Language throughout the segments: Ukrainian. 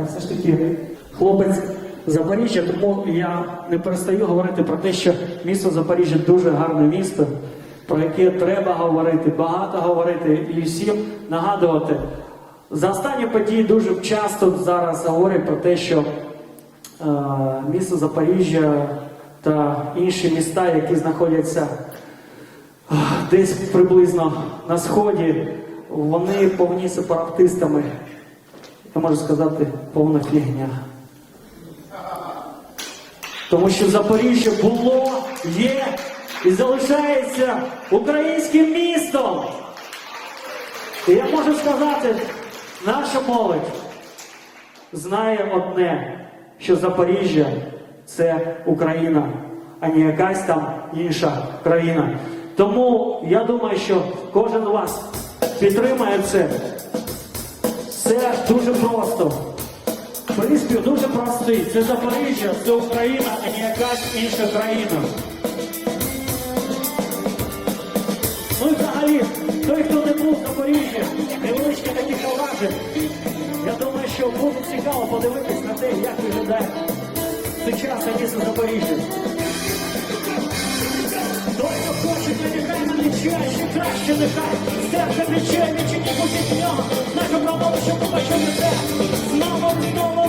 я все ж таки хлопець Запоріжжя, тому я не перестаю говорити про те, що місто Запоріжжя дуже гарне місто, про яке треба говорити, багато говорити і всім нагадувати. За останні події дуже часто зараз говорять про те, що е, місто Запоріжжя та інші міста, які знаходяться е, десь приблизно на сході, вони повні сепаратистами. Я можу сказати, повна фігня. Тому що Запоріжжя було, є і залишається українським містом. І я можу сказати, наша молодь знає одне, що Запоріжжя це Україна, а не якась там інша країна. Тому я думаю, що кожен вас підтримає це. Це дуже просто. Приспів дуже простий. Це Запоріжжя, це Україна, а не якась інша країна. Ну і взагалі, той, хто не був в Запоріжжі, невеличкі такі поважі. Я думаю, що буде цікаво подивитись на те, як виглядає сучасне місто Запоріжжя. Той, хто хоче, нехай мене чаще, краще нехай. Серце відчує, не будь нього. Наша промова, що побачив не те. Знову, знову,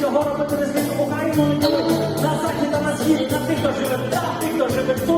Чого робити не зміни, Україну не На захід, на схід, на тих, хто живе, так, тих, хто живе тут.